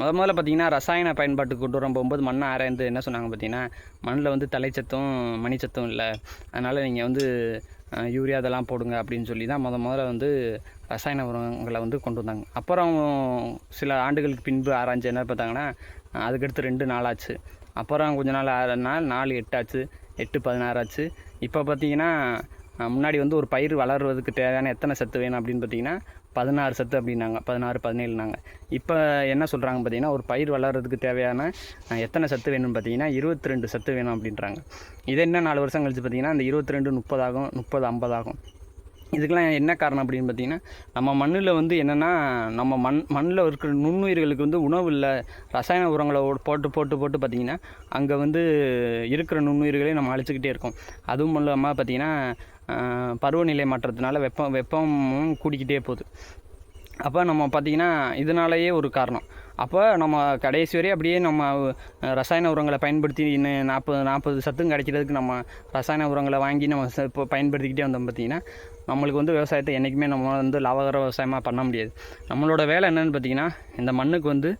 முத முதல்ல பார்த்தீங்கன்னா ரசாயன பயன்பாட்டுக்கு கொண்டு வரும் போகும்போது மண்ணை ஆராய்ந்து என்ன சொன்னாங்க பார்த்தீங்கன்னா மண்ணில் வந்து தலைச்சத்தும் மணிச்சத்தும் இல்லை. அதனால் நீங்கள் வந்து யூரியா இதெல்லாம் போடுங்க அப்படின்னு சொல்லி தான் முத முதல்ல வந்து ரசாயன உரங்களை வந்து கொண்டு வந்தாங்க. அப்புறம் சில ஆண்டுகளுக்கு பின்பு ஆராய்ஞ்சு என்ன பார்த்தாங்கன்னா அதுக்கடுத்து ரெண்டு நாளாச்சு அப்புறம் கொஞ்ச நாள் ஆறு நாள் நாலு எட்டாச்சு எட்டு பதினாறாச்சு இப்போ பார்த்தீங்கன்னா முன்னாடி வந்து ஒரு பயிர் வளர்வதற்கு தேவையான எத்தனை சத்து வேணும் அப்படின்னு பார்த்தீங்கன்னா பதினாறு சத்து அப்படின்னாங்க. பதினாறு பதினேழுனாங்க. இப்போ என்ன சொல்கிறாங்க பார்த்தீங்கன்னா ஒரு பயிர் வளர்கிறதுக்கு தேவையான எத்தனை சத்து வேணும்னு பார்த்தீங்கன்னா இருபத்தி ரெண்டு சத்து வேணும் அப்படின்றாங்க. இது என்ன நாலு வருஷம் கழிச்சு பார்த்தீங்கன்னா அந்த இருபத்தி ரெண்டு முப்பதாகும் முப்பது ஐம்பதாகும். இதுக்கெல்லாம் என்ன காரணம் அப்படின்னு பார்த்தீங்கன்னா நம்ம மண்ணில் வந்து என்னென்னா நம்ம மண் மண்ணில் இருக்கிற நுண்ணுயிர்களுக்கு வந்து உணவு இல்லை. ரசாயன உரங்களை போட்டு போட்டு போட்டு பார்த்திங்கன்னா அங்கே வந்து இருக்கிற நுண்ணுயிர்களே நம்ம அழிச்சிக்கிட்டே இருக்கோம். அதுவும் இல்லாமல் பார்த்தீங்கன்னா பருவநிலை மாற்றத்தினால வெப்பம் வெப்பமும் கூடிக்கிட்டே போகுது. அப்போ நம்ம பார்த்திங்கன்னா இதனாலேயே ஒரு காரணம். அப்போ நம்ம கடைசி வரை அப்படியே நம்ம ரசாயன உரங்களை பயன்படுத்தி இன்னும் நாற்பது நாற்பது சத்தும் கிடைக்கிறதுக்கு நம்ம ரசாயன உரங்களை வாங்கி நம்ம இப்போ பயன்படுத்திக்கிட்டே வந்தோம் பார்த்திங்கன்னா நம்மளுக்கு வந்து விவசாயத்தை என்றைக்குமே நம்ம வந்து லாபகர விவசாயமாக பண்ண முடியாது. நம்மளோட வேலை என்னென்னு பார்த்திங்கன்னா இந்த மண்ணுக்கு வந்து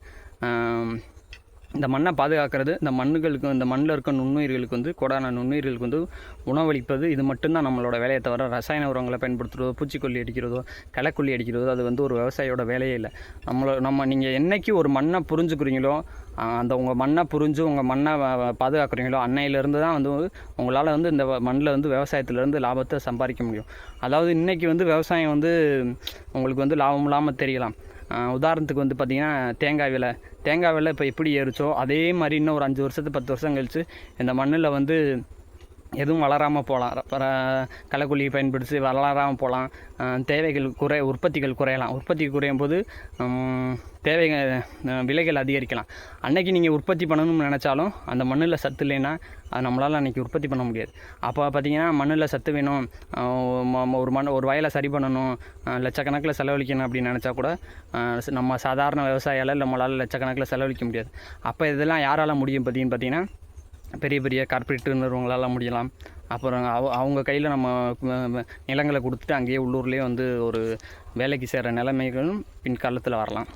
இந்த மண்ணை பாதுகாக்கிறது இந்த மண்ணுகளுக்கு இந்த மண்ணில் இருக்க நுண்ணுயிர்களுக்கு வந்து கொடான நுண்ணுயிர்களுக்கு வந்து உணவளிப்பது இது மட்டும்தான் நம்மளோட வேலையை தவிர ரசாயன உரங்களை பயன்படுத்துகிறதோ பூச்சிக்கொல்லி அடிக்கிறதோ களைக்கொல்லி அடிக்கிறதோ அது வந்து ஒரு விவசாயியோட வேலையே இல்லை. நம்மளோட நம்ம நீங்கள் என்னைக்கு ஒரு மண்ணை புரிஞ்சுக்கிறீங்களோ அந்த உங்கள் மண்ணை புரிஞ்சு உங்கள் மண்ணை பாதுகாக்கிறீங்களோ அன்னையிலேருந்து தான் வந்து உங்களால் வந்து இந்த வ- மண்ணில் வந்து விவசாயத்துலேருந்து லாபத்தை சம்பாதிக்க முடியும். அதாவது இன்றைக்கி வந்து விவசாயம் வந்து உங்களுக்கு வந்து லாபம் இல்லாமல் தெரியலாம். உதாரணத்துக்கு வந்து பார்த்திங்கன்னா தேங்காய் விலை. தேங்காய் விலை இப்போ எப்படி ஏறுச்சோ அதே மாதிரி இன்னும் ஒரு அஞ்சு வருஷத்து பத்து வருஷம் கழித்து இந்த மண்ணில் வந்து எதுவும் வளராமல் போகலாம். களைக்கொல்லி பயன்படுத்தி வளராமல் போகலாம். தேவைகள் குறை உற்பத்திகள் குறையலாம். உற்பத்தி குறையும் போது ஹம், தேவைகள் விலைகள் அதிகரிக்கலாம். அன்னைக்கு நீங்கள் உற்பத்தி பண்ணணும்னு நினச்சாலும் அந்த மண்ணில் சத்து இல்லைன்னா அது நம்மளால் அன்றைக்கி உற்பத்தி பண்ண முடியாது. அப்போ பார்த்தீங்கன்னா மண்ணில் சத்து வேணும். ஒரு மண் ஒரு வயலை சரி பண்ணணும். லட்சக்கணக்கில் செலவழிக்கணும் அப்படின்னு நினச்சா கூட நம்ம சாதாரண விவசாயியால் நம்மளால் லட்சக்கணக்கில் செலவழிக்க முடியாது. அப்போ இதெல்லாம் யாரால் முடியும் பார்த்தீங்கன்னு பார்த்தீங்கன்னா பெரிய பெரிய கார்ப்பரேட் நிறுவனங்களால் முடியலாம். அப்புறம் அவ அவங்க கையில் நம்ம நிலங்களை கொடுத்துட்டு அங்கேயே உள்ளூர்லேயே வந்து ஒரு வேலைக்கு சேர்கிற நிலைமைகளும் பின்காலத்தில் வரலாம்.